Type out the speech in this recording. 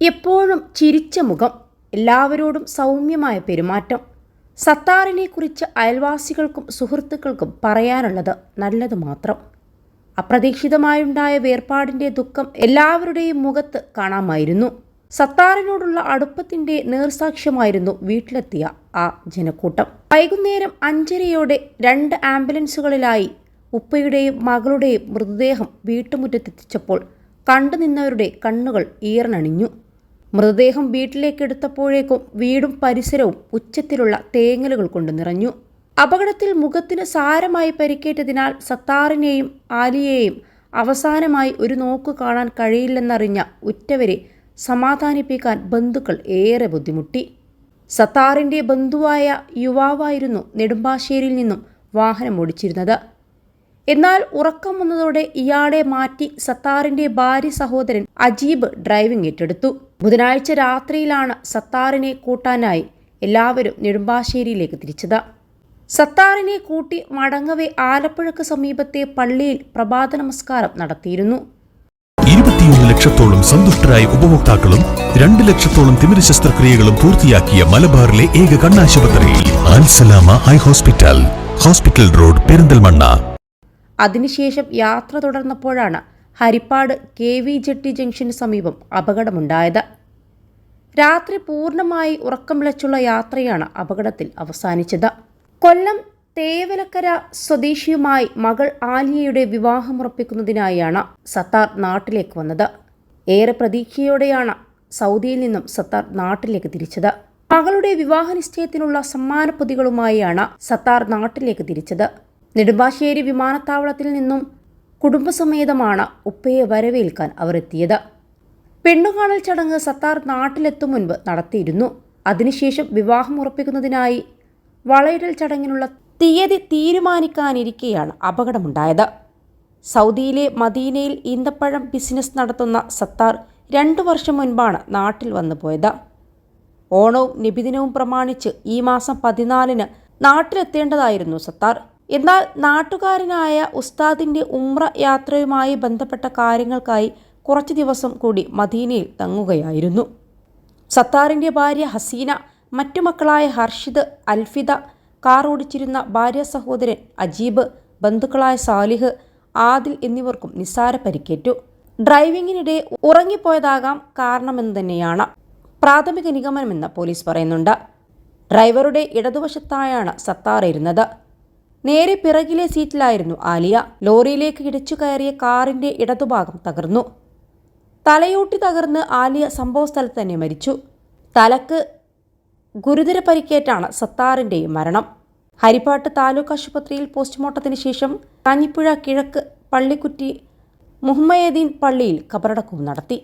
എപ്പോഴും ചിരിച്ച മുഖം എല്ലാവരോടും സൗമ്യമായ പെരുമാറ്റം. സത്താറിനെക്കുറിച്ച് അയൽവാസികൾക്കും സുഹൃത്തുക്കൾക്കും പറയാനുള്ളത് നല്ലത് മാത്രം. അപ്രതീക്ഷിതമായുണ്ടായ വേർപാടിന്റെ ദുഃഖം എല്ലാവരുടെയും മുഖത്ത് കാണാമായിരുന്നു. സത്താറിനോടുള്ള അടുപ്പത്തിന്റെ നേർസാക്ഷ്യമായിരുന്നു വീട്ടിലെത്തിയ ആ ജനക്കൂട്ടം. വൈകുന്നേരം അഞ്ചരയോടെ രണ്ട് ആംബുലൻസുകളിലായി ഉപ്പയുടെയും മകളുടെയും മൃതദേഹം വീട്ടുമുറ്റത്തെത്തിച്ചപ്പോൾ കണ്ടുനിന്നവരുടെ കണ്ണുകൾ ഈർണണിഞ്ഞു മൃതദേഹം വീട്ടിലേക്കെടുത്തപ്പോഴേക്കും വീടും പരിസരവും ഉച്ചത്തിലുള്ള തേങ്ങലുകൾ കൊണ്ട് നിറഞ്ഞു. അപകടത്തിൽ മുഖത്തിന് സാരമായി പരിക്കേറ്റതിനാൽ സത്താറിനെയും ആലിയെയും അവസാനമായി ഒരു നോക്ക് കാണാൻ കഴിയില്ലെന്നറിഞ്ഞ ഉറ്റവരെ സമാധാനിപ്പിക്കാൻ ബന്ധുക്കൾ ഏറെ ബുദ്ധിമുട്ടി. സത്താറിന്റെ ബന്ധുവായ യുവാവായിരുന്നു നെടുമ്പാശ്ശേരിയിൽ നിന്നും വാഹനം ഓടിച്ചിരുന്നത്. എന്നാൽ ഉറക്കം വന്നതോടെ ഇയാളെ മാറ്റി സത്താറിന്റെ ഭാര്യ സഹോദരൻ അജീബ് ഡ്രൈവിംഗ് ഏറ്റെടുത്തു. ബുധനാഴ്ച രാത്രിയിലാണ് സത്താറിനെ കൂട്ടാനായി എല്ലാവരും നെടുമ്പാശ്ശേരിയിലേക്ക് തിരിച്ചത്. സത്താറിനെ കൂട്ടി മടങ്ങവേ ആലപ്പുഴക്ക് സമീപത്തെ പള്ളിയിൽ പ്രഭാത നമസ്കാരം നടത്തിയിരുന്നു. ഇരുപത്തിയൊന്ന് ലക്ഷത്തോളം സന്തുഷ്ടരായ ഉപഭോക്താക്കളും രണ്ട് ലക്ഷത്തോളം തിമിര ശസ്ത്രക്രിയകളും പൂർത്തിയാക്കിയ മലബാറിലെ ഏക കണ്ണാശുപത്രി ഹോസ്പിറ്റൽ. Hospital road Perinthalmanna. അതിനുശേഷം യാത്ര തുടർന്നപ്പോഴാണ് ഹരിപ്പാട് കെ വി ജെട്ടി ജംഗ്ഷന് സമീപം അപകടമുണ്ടായത്. രാത്രി പൂർണമായി ഉറക്കം വിളച്ചുള്ള യാത്രയാണ് അപകടത്തിൽ അവസാനിച്ചത്. കൊല്ലം തേവലക്കര സ്വദേശിയുമായി മകൾ ആലിയയുടെ വിവാഹമുറപ്പിക്കുന്നതിനായാണ് സത്താർ നാട്ടിലേക്ക് വന്നത്. ഏറെ പ്രതീക്ഷയോടെയാണ് സൗദിയിൽ നിന്നും സത്താർ നാട്ടിലേക്ക് തിരിച്ചത്. മകളുടെ വിവാഹ നിശ്ചയത്തിനുള്ള സമ്മാനപ്പൊതികളുമായാണ് സത്താർ നാട്ടിലേക്ക് തിരിച്ചത്. നെടുമ്പാശ്ശേരി വിമാനത്താവളത്തിൽ നിന്നും കുടുംബസമേതമാണ് ഉപ്പയെ വരവേൽക്കാൻ അവർ എത്തിയത് പെണ്ണുകാണൽ ചടങ്ങ് സത്താർ നാട്ടിലെത്തും മുൻപ് നടത്തിയിരുന്നു. അതിനുശേഷം വിവാഹം ഉറപ്പിക്കുന്നതിനായി വളയിടൽ ചടങ്ങിനുള്ള തീയതി തീരുമാനിക്കാനിരിക്കെയാണ് അപകടമുണ്ടായത്. സൗദിയിലെ മദീനയിൽ ഈന്തപ്പഴം ബിസിനസ് നടത്തുന്ന സത്താർ രണ്ടു വർഷം മുൻപാണ് നാട്ടിൽ വന്നു പോയത് ഓണവും നിബിദിനവും പ്രമാണിച്ച് ഈ മാസം പതിനാലിന് നാട്ടിലെത്തേണ്ടതായിരുന്നു സത്താർ. എന്നാൽ നാട്ടുകാരനായ ഉസ്താദിന്റെ ഉമ്ര യാത്രയുമായി ബന്ധപ്പെട്ട കാര്യങ്ങൾക്കായി കുറച്ച് ദിവസം കൂടി മദീനയിൽ തങ്ങുകയായിരുന്നു. സത്താറിന്റെ ഭാര്യ ഹസീന മറ്റു മക്കളായ ഹർഷിദ് അൽഫിദ കാർ ഓടിച്ചിരുന്ന ഭാര്യ സഹോദരൻ അജീബ് ബന്ധുക്കളായ സാലിഹ് ആദിൽ എന്നിവർക്കും നിസ്സാര പരിക്കേറ്റു. ഡ്രൈവിംഗിനിടെ ഉറങ്ങിപ്പോയതാകാം കാരണമെന്ന് തന്നെയാണ്. പ്രാഥമിക നിഗമനമെന്ന് പോലീസ് പറയുന്നുണ്ട്. ഡ്രൈവറുടെ ഇടതുവശത്തായാണ് സത്താർ ഇരുന്നത്. നേരെ പിറകിലെ സീറ്റിലായിരുന്നു ആലിയ. ലോറിയിലേക്ക് ഇടിച്ചു കയറിയ കാറിന്റെ ഇടതുഭാഗം തകർന്നു. തലയൂട്ടി തകർന്ന് ആലിയ സംഭവസ്ഥലത്ത് തന്നെ മരിച്ചു. തലക്ക് ഗുരുതര പരിക്കേറ്റാണ് സത്താറിന്റെയും മരണം. ഹരിപ്പാട്ട് താലൂക്ക് ആശുപത്രിയിൽ പോസ്റ്റ്മോർട്ടത്തിന് ശേഷം കാഞ്ഞിപ്പുഴ കിഴക്ക് പള്ളിക്കുറ്റി മുഹമ്മയദീൻ പള്ളിയിൽ കബറടക്കവും നടത്തി.